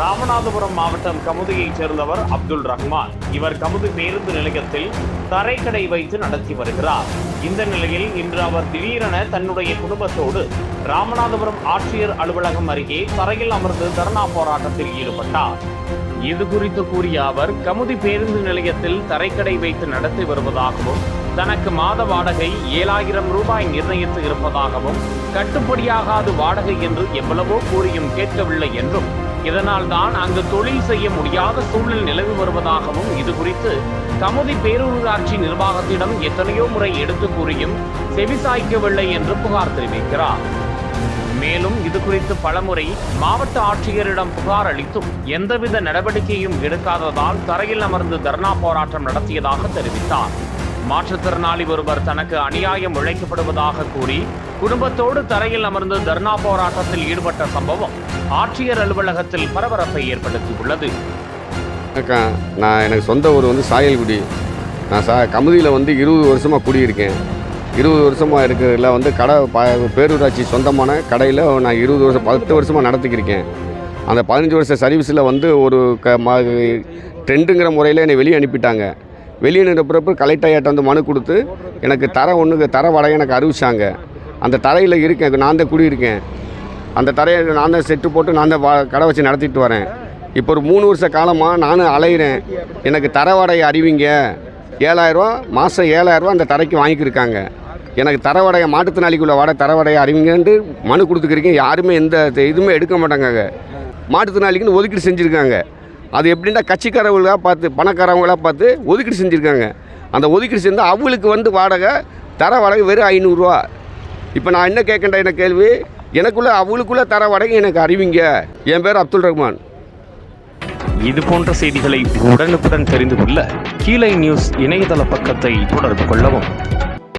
ராமநாதபுரம் மாவட்டம் கமுதியைச் சேர்ந்தவர் அப்துல் ரஹ்மான். இவர் கமுதி பேருந்து நிலையத்தில் தரைக்கடை வைத்து நடத்தி வருகிறார். இந்த நிலையில் இன்று அவர் திடீரென தன்னுடைய குடும்பத்தோடு ராமநாதபுரம் ஆட்சியர் அலுவலகம் அருகே தரையில் அமர்ந்து தர்ணா போராட்டத்தில் ஈடுபட்டார். இது குறித்து கூறிய அவர் கமுதி பேருந்து நிலையத்தில் தரைக்கடை வைத்து நடத்தி வருவதாகவும் தனக்கு மாத வாடகை ஏழாயிரம் ரூபாய் நிர்ணயித்து இருப்பதாகவும் கட்டுப்படியாகாது வாடகை என்று எவ்வளவோ கூறியும் கேட்கவில்லை என்றும் இதனால் தான் அங்கு தொழில் செய்ய முடியாத சூழல் நிலவி வருவதாகவும் இது குறித்து கமுதி பேரூராட்சி நிர்வாகத்திடம் எத்தனையோ முறை எடுத்து கூறியும் செவிசாய்க்கவில்லை என்று புகார் தெரிவிக்கிறார். மேலும் இது குறித்து பலமுறை மாவட்ட ஆட்சியரிடம் புகார் அளித்தும் எந்தவித நடவடிக்கையும் எடுக்காததால் தரையில் அமர்ந்து தர்ணா போராட்டம் நடத்தியதாக தெரிவித்தார். மாற்றுத்திறனாளி ஒருவர் தனக்கு அநியாயம் இழைக்கப்படுவதாக கூறி குடும்பத்தோடு தரையில் அமர்ந்து தர்ணா போராட்டத்தில் ஈடுபட்ட சம்பவம் ஆட்சியர் அலுவலகத்தில் பரபரப்பை ஏற்படுத்தியுள்ளது. வணக்கம் நான் எனக்கு சொந்த ஊர் வந்து சாயல்குடி. நான் சா கமுதியில் வந்து இருபது வருஷமாக குடியிருக்கேன். இருபது வருஷமாக இருக்கிறதுல வந்து கடை ப பேரூராட்சி சொந்தமான கடையில் நான் இருபது வருஷம் பத்து வருஷமாக நடத்திக்கிருக்கேன். அந்த பதினஞ்சு வருஷ சர்வீஸில் வந்து ஒரு க ம ட்ரெண்டுங்கிற முறையில் என்னை வெளியே அனுப்பிட்டாங்க. வெளியே அனுப்புறப்ப கலெக்டர் வந்து மனு கொடுத்து எனக்கு தர ஒன்று தர வாடகை எனக்கு அறிவிச்சாங்க. அந்த தரையில் இருக்கேன் நான் தான் குடியிருக்கேன். அந்த தரையை நான் தான் செட்டு போட்டு நான் தான் கடை வச்சு நடத்திட்டு வரேன். இப்போ ஒரு மூணு வருஷ காலமாக நானும் அலையிறேன். எனக்கு தர வாடகை அறிவிங்க. ஏழாயிரரூவா மாதம் ஏழாயிரரூவா அந்த தரைக்கு வாங்கிக்கிருக்காங்க. எனக்கு தர வாடகை மாட்டுத்திறனாளிக்குள்ள வாடகை தர வாடகை அறிவிங்கன்ட்டு மனு கொடுத்துக்கிறீங்க யாருமே எந்த இதுவுமே எடுக்க மாட்டாங்க மாட்டுத்திறனாளிக்குன்னு ஒதுக்கீடு செஞ்சுருக்காங்க. அது எப்படின்னா கட்சிக்காரவங்களாக பார்த்து பணக்காரவங்களாக பார்த்து ஒதுக்கீடு செஞ்சுருக்காங்க. அந்த ஒதுக்கீடு செஞ்சால் அவங்களுக்கு வந்து வாடகை தர வாடகை வெறும் ஐநூறுரூவா. இப்போ நான் என்ன கேட்கேன்டா என்ன கேள்வி எனக்குள்ளே அவங்களுக்குள்ளே தர வாடகை எனக்கு அறிவிங்க. என் பேர் அப்துல் ரஹ்மான். இது போன்ற செய்திகளை உடனுக்குடன் தெரிந்து கொள்ள கீழே நியூஸ் இணையதள பக்கத்தை தொடர்பு கொள்ளவும்.